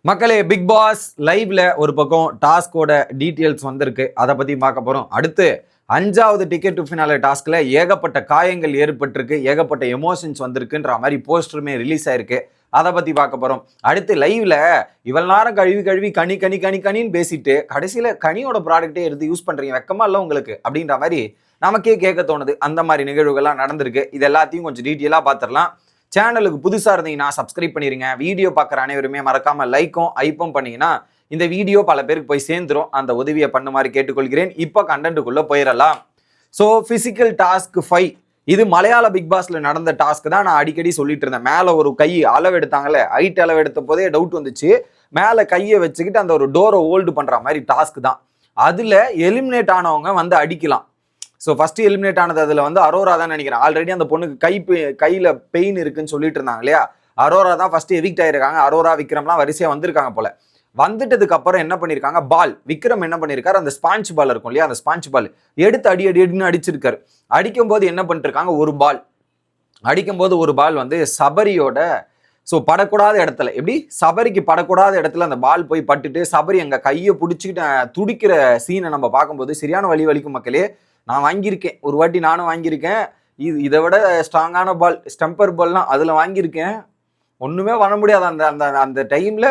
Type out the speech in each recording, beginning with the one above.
மக்களே big pass லைவ்ல ஒரு பக்கம் டாஸ்கோட டீட்டெயில்ஸ் வந்திருக்கு. அதை பத்தி பார்க்க போறோம். அடுத்து அஞ்சாவது டிக்கெட் டு ஃபினாலே டாஸ்க்ல ஏகப்பட்ட காயங்கள் ஏற்பட்டிருக்கு ஏகப்பட்ட எமோஷன்ஸ் வந்திருக்குன்ற மாதிரி போஸ்டருமே ரிலீஸ் ஆயிருக்கு. அதை பத்தி பார்க்க போறோம். அடுத்து லைவ்ல இவ்வளவு நேரம் கழுவி கழுவி கனி கனி கனி கனின்னு பேசிட்டு கடைசியில கனியோட ப்ராடக்ட்டே எடுத்து யூஸ் பண்றீங்க. வெக்கமா இல்ல உங்களுக்கு? அப்படின்ற மாதிரி நமக்கே கேட்க தோணுது. அந்த மாதிரி நிகழ்வுகள்லாம் நடந்திருக்கு. இது எல்லாத்தையும் கொஞ்சம் டீட்டெயிலாக பார்த்துடலாம். சேனலுக்கு புதுசாக இருந்தீங்கன்னா சப்ஸ்கிரைப் பண்ணிடுங்க வீடியோ பார்க்குற அனைவருமே மறக்காமல் லைக்கும் ஐப்பும் பண்ணிங்கன்னா இந்த வீடியோ பல பேருக்கு போய் சேர்ந்துரும். அந்த உதவியை பண்ணுமாறு கேட்டுக்கொள்கிறேன். இப்போ கண்டென்ட்டுக்குள்ளே போயிடலாம். ஸோ ஃபிசிக்கல் டாஸ்க் ஃபைவ் இது மலையாள பிக் பாஸ்ல நடந்த டாஸ்க் தான் நான் அடிக்கடி சொல்லிட்டு இருந்தேன். மேலே ஒரு கை அளவு எடுத்தாங்களே ஹைட் அளவு எடுத்த போதே டவுட் வந்துச்சு. மேலே கையை வச்சுக்கிட்டு அந்த ஒரு டோரை ஹோல்டு பண்ணுற மாதிரி டாஸ்க் தான். அதில் எலிமினேட் ஆனவங்க வந்து அடிக்கலாம். ஸோ ஃபஸ்ட்டு எலிமினேட் ஆனது அதில் வந்து அரோரா தான் நினைக்கிறேன். ஆல்ரெடி அந்த பொண்ணுக்கு கை பெ- பெயின் இருக்குன்னு சொல்லிட்டு இருந்தாங்க இல்லையா? அரோரா தான் ஃபஸ்ட்டு எவிக்ட் ஆயிருக்காங்க. அரோரா விக்ரம்லாம் வரிசையாக வந்திருக்காங்க போல. வந்துட்டதுக்கு அப்புறம் என்ன பண்ணியிருக்காங்க? பால் விக்ரம் என்ன பண்ணிருக்காரு அந்த ஸ்பாஞ்ச் பால் இருக்கும் இல்லையா? அந்த ஸ்பாஞ்ச் பால் எடுத்து அடி அடி அடின்னு அடிச்சிருக்காரு. அடிக்கும்போது என்ன பண்ணிருக்காங்க? ஒரு பால் அடிக்கும்போது ஒரு பால் வந்து சபரியோட ஸோ படக்கூடாத இடத்துல. எப்படி? சபரிக்கு படக்கூடாத இடத்துல அந்த பால் போய் பட்டுட்டு சபரி அங்கே கையை பிடிச்சிக்கிட்டு துடிக்கிற சீனை நம்ம பார்க்கும்போது சரியான வழி வலிக்கும் மக்களே. நான் வாங்கியிருக்கேன். ஒரு வாட்டி நானும் வாங்கியிருக்கேன். இது இதை விட ஸ்ட்ராங்கான பால் ஸ்டம்பர் பால்லாம் அதில் வாங்கியிருக்கேன். ஒன்றுமே பண்ண முடியாது. அந்த அந்த அந்த டைமில்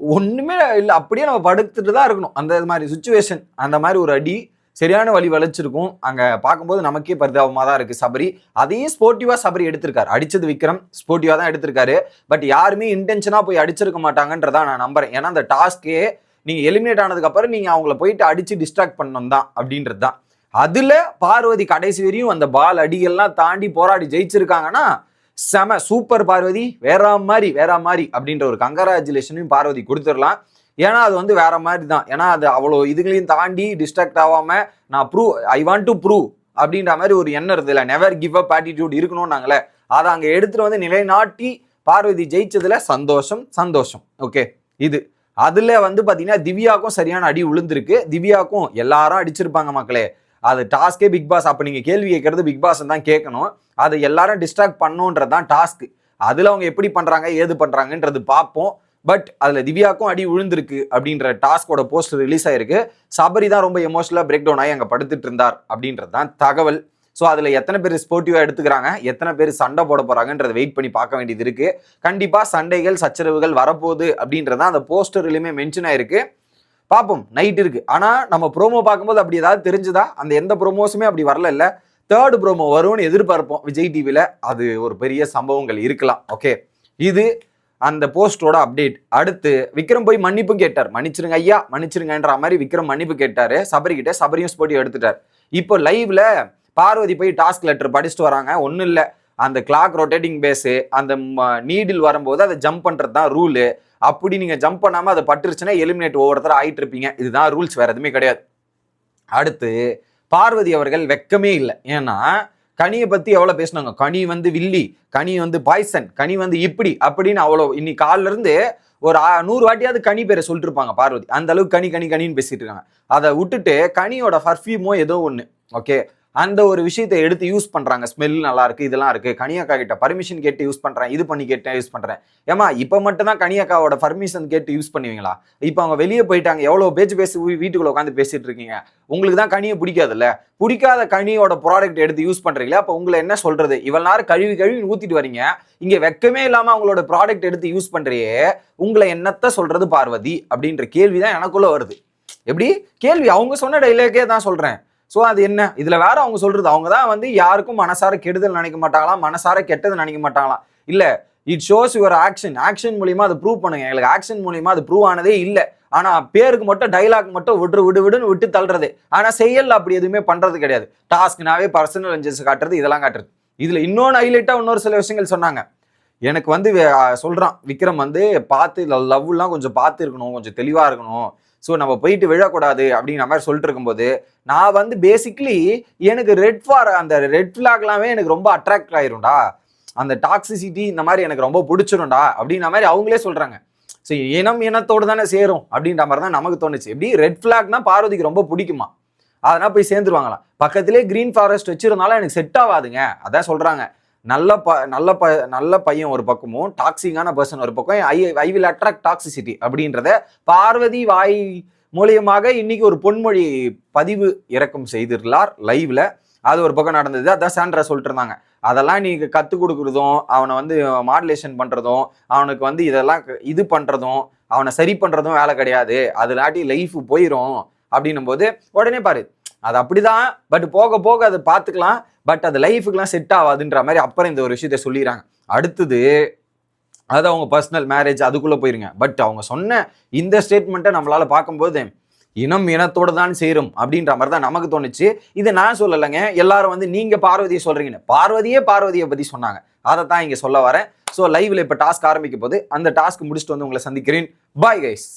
ஒன்றுமே இல்லை. அப்படியே நம்ம படுத்துட்டு தான் இருக்கணும். அந்த மாதிரி சுச்சுவேஷன் அந்த மாதிரி ஒரு அடி சரியான வழி வளைச்சிருக்கும். அங்கே பார்க்கும்போது நமக்கே பரிதாபமாக தான் இருக்குது சபரி அதையும் ஸ்போர்ட்டிவாக சபரி எடுத்திருக்காரு. அடித்தது விக்ரம் ஸ்போர்ட்டிவாக தான் எடுத்திருக்காரு. பட் யாருமே இன்டென்ஷனாக போய் அடிச்சிருக்க மாட்டாங்கன்றதா நான் நம்புறேன். ஏன்னா அந்த டாஸ்க்கே நீங்கள் எலிமினேட் ஆனதுக்கப்புறம் நீங்கள் அவங்கள போயிட்டு அடித்து டிஸ்ட்ராக்ட் பண்ணணும் தான் அப்படின்றது தான். அதில் பார்வதி கடைசி வரையும் அந்த பால் அடிகள்லாம் தாண்டி போராடி ஜெயிச்சிருக்காங்கன்னா செம சூப்பர் பார்வதி வேற மாதிரி வேற மாதிரி அப்படின்ற ஒரு கங்கராச்சுலேஷனையும் பார்வதி கொடுத்துடலாம். ஏன்னா அது வந்து வேற மாதிரி தான். ஏன்னா அது அவ்வளோ இதுகளையும் தாண்டி டிஸ்ட்ராக்ட் ஆகாம நான் prove I want to prove அப்படின்ற மாதிரி ஒரு எண்ணம் இருக்குது இல்லை. நெவர் கிவ் அப் ஆட்டிடியூட் இருக்கணும்னாங்களே. அதை அங்கே எடுத்துட்டு வந்து நிலைநாட்டி பார்வதி ஜெயிச்சதுல சந்தோஷம் சந்தோஷம். ஓகே இது. அதுல வந்து பாத்தீங்கன்னா திவ்யாக்கும் சரியான அடி விழுந்திருக்கு திவ்யாக்கும் எல்லாரும் அடிச்சிருப்பாங்க மக்களே. அது டாஸ்க்கே பிக் பாஸ் அப்போ நீங்கள் கேள்வி கேட்கறது பிக் பாஸ் தான் கேட்கணும். அதை எல்லாரும் டிஸ்ட்ராக்ட் பண்ணுன்றது தான் டாஸ்க் அதில் அவங்க எப்படி பண்ணுறாங்க ஏது பண்ணுறாங்கன்றது பார்ப்போம். பட் அதில் திவ்யாக்கும் அடி விழுந்திருக்கு அப்படின்ற டாஸ்கோட போஸ்ட் ரிலீஸ் ஆயிருக்கு. சபரி தான் ரொம்ப எமோஷனலாக பிரேக் டவுன் ஆகி அங்கே படுத்துட்டு இருந்தார் அப்படின்றது தான் தகவல். ஸோ அதில் எத்தனை பேர் ஸ்போர்ட்டிவாக எடுத்துக்கிறாங்க எத்தனை பேர் சண்டை போட போகிறாங்கன்றதை வெயிட் பண்ணி பார்க்க வேண்டியது இருக்குது கண்டிப்பாக சண்டைகள் சச்சரவுகள் வரப்போகுது அப்படின்றது தான் அந்த போஸ்டர்லையுமே மென்ஷன் ஆயிருக்கு. பார்ப்போம் நைட் இருக்குது ஆனால் நம்ம ப்ரோமோ பார்க்கும்போது அப்படி ஏதாவது தெரிஞ்சுதா? அந்த எந்த ப்ரோமோஸுமே அப்படி வரல இல்லை. தேர்டு ப்ரோமோ வரும்னு எதிர்பார்ப்போம். விஜய் டிவியில் அது ஒரு பெரிய சம்பவங்கள் இருக்கலாம். ஓகே இது அந்த போஸ்டோட அப்டேட் அடுத்து விக்ரம் போய் மன்னிப்பும் கேட்டார். மன்னிச்சிருங்க ஐயா மன்னிச்சிருங்கன்ற மாதிரி விக்ரம் மன்னிப்பு கேட்டார். சபரிக்கிட்ட சபரியும் ஸ்போர்ட்டி எடுத்துட்டார். இப்போ லைவ்ல பார்வதி போய் டாஸ்க் லெட்டர் படிச்சுட்டு வராங்க. ஒன்றும் இல்லை. அந்த கிளாக் ரொட்டேட்டிங் பேஸு அந்த நீடில் வரும்போது அதை ஜம்ப் பண்ணுறது தான் ரூலு அப்படி நீங்கள் ஜம்ப் பண்ணாமல் அதை பட்டுருச்சுன்னா எலிமினேட் ஒவ்வொருத்தரும் ஆகிட்டு இருப்பீங்க. இதுதான் ரூல்ஸ் வேறு எதுவுமே கிடையாது. அடுத்து பார்வதி அவர்கள் வெக்கமே இல்லை. ஏன்னா கனியை பற்றி எவ்வளோ பேசினாங்க? கனி வந்து வில்லி கனி வந்து பாய்சன் கனி வந்து இப்படி அப்படின்னு அவ்வளோ இன்னைக்கு காலிலேருந்து ஒரு நூறு வாட்டியாவது கனி பேரை சொல்லிட்டுருப்பாங்க பார்வதி. அந்த அளவுக்கு கனி கனி கனின்னு பேசிட்டு இருக்காங்க. அதை விட்டுட்டு கனியோட பர்ஃப்யூமோ ஏதோ ஒன்று ஓகே அந்த ஒரு விஷயத்தை எடுத்து யூஸ் பண்ணுறாங்க ஸ்மெல் நல்லா இருக்குது இதெல்லாம் இருக்குது கனியாக்கா கிட்ட பர்மிஷன் கேட்டு யூஸ் பண்ணுறேன் இது பண்ணி கேட்டேன் யூஸ் பண்ணுறேன் ஏமா இப்போ மட்டும் தான் கனியாக்காவோட பர்மிஷன் கேட்டு யூஸ் பண்ணுவீங்களா? இப்போ அவங்க வெளியே போயிட்டாங்க எவ்வளோ பேச்சு பேசி வீட்டுக்குள்ளே உட்காந்து பேசிட்டு இருக்கீங்க. உங்களுக்கு தான் கனியை பிடிக்காதுல்ல? பிடிக்காத கனியோட ப்ராடக்ட் எடுத்து யூஸ் பண்ணுறீங்களா அப்போ உங்களை என்ன சொல்கிறது இவ்வளோ நேரம் கழுவி கழுவி ஊற்றிட்டு வரீங்க. இங்கே வெக்கமே இல்லாமல் அவங்களோட ப்ராடக்ட் எடுத்து யூஸ் பண்றியே உங்களை என்னத்த சொல்கிறது பார்வதி? அப்படின்ற கேள்வி தான் எனக்குள்ளே வருது. எப்படி? கேள்வி அவங்க சொன்ன டைலாக்கே தான் சொல்கிறேன் ஸோ அது என்ன? இதில் வேற அவங்க சொல்றது அவங்க தான் வந்து யாருக்கும் மனசார கெடுதல் நினைக்க மாட்டாங்களாம் மனசார கெட்டது நினைக்க மாட்டாங்களாம் இல்லை it shows your action action மூலியமா அது ப்ரூவ் பண்ணுங்க. எங்களுக்கு ஆக்ஷன் மூலியமா அது ப்ரூவ் ஆனதே இல்லை. ஆனா பேருக்கு மட்டும் டைலாக் மட்டும் விட்டு விடு விடுன்னு விட்டு தள்ளுறது. ஆனா செயல் அப்படி எதுவுமே பண்றது கிடையாது. டாஸ்க்னாவே பர்சனல் இன்ஜஸ் காட்டுறது இதெல்லாம் காட்டுறது. இதுல இன்னொன்று ஹைலைட்டா இன்னொரு சில விஷயங்கள் சொன்னாங்க. எனக்கு வந்து சொல்கிறான் விக்ரம் வந்து பார்த்து லவ்லாம் கொஞ்சம் பார்த்து இருக்கணும் கொஞ்சம் தெளிவாக இருக்கணும். ஸோ நம்ம போயிட்டு விழக்கூடாது அப்படிங்கிற மாதிரி சொல்லிட்டு இருக்கும்போது நான் வந்து பேசிக்லி எனக்கு ரெட் ஃபார் அந்த ரெட் ஃபிளாக்லாமே எனக்கு ரொம்ப அட்ராக்ட் ஆயிரும்டா. அந்த டாக்ஸிசிட்டி இந்த மாதிரி எனக்கு ரொம்ப பிடிச்சிரும்டா அப்படின்ற மாதிரி அவங்களே சொல்கிறாங்க ஸோ இனம் இனத்தோடு தானே சேரும் அப்படின்ற மாதிரி தான் நமக்கு தோணுச்சு. எப்படி? ரெட் ஃப்ளாக்னா பார்வதிக்கு ரொம்ப பிடிக்குமா? அதனால் போய் சேர்ந்துருவாங்களாம். பக்கத்திலே கிரீன் ஃபாரஸ்ட் வச்சுருந்தாலும் எனக்கு செட் ஆகாதுங்க. அதான் சொல்கிறாங்க நல்ல ப நல்ல ப நல்ல பையன் ஒரு பக்கமும் டாக்ஸிக்கான பர்சன் ஒரு பக்கம். I I will attract toxicity அப்படின்றத பார்வதி வாய் மூலியமாக இன்னைக்கு ஒரு பொன்மொழி பதிவு இறக்கம் செய்திருந்தார் லைவ்ல அது ஒரு பக்கம் நடந்தது. அதான் சாண்ட்ரா சொல்லிட்டு இருந்தாங்க. அதெல்லாம் நீங்க கற்றுக் கொடுக்குறதும் அவனை வந்து மாடுலேஷன் பண்றதும் அவனுக்கு வந்து இதெல்லாம் க- இது பண்றதும் அவனை சரி பண்றதும் வேலை கிடையாது. அதுலாட்டி லைஃப் போயிடும் அப்படின்னும் போது உடனே பாரு அது அப்படிதான் பட் போக போக அதை பார்த்துக்கலாம். பட் அது லைஃபுக்குலாம் செட் ஆகாதுன்ற மாதிரி அப்புறம் இந்த ஒரு விஷயத்த சொல்லிடுறாங்க. அடுத்தது அது அவங்க பர்சனல் மேரேஜ் அதுக்குள்ளே போயிருங்க. பட் அவங்க சொன்ன இந்த ஸ்டேட்மெண்ட்டை நம்மளால் பார்க்கும்போது இனம் இனத்தோடு தான் சேரும் அப்படின்ற மாதிரி தான் நமக்கு தோணுச்சு. இதை நான் சொல்லலைங்க. எல்லாரும் வந்து நீங்கள் பார்வதியை சொல்கிறீங்கன்னு பார்வதியே பார்வதியை பற்றி சொன்னாங்க. அதை தான் இங்கே சொல்ல வரேன். ஸோ லைவில் இப்போ டாஸ்க் ஆரம்பிக்கும் போது அந்த டாஸ்க் முடிச்சுட்டு வந்து உங்களை சந்திக்கிறேன். Bye guys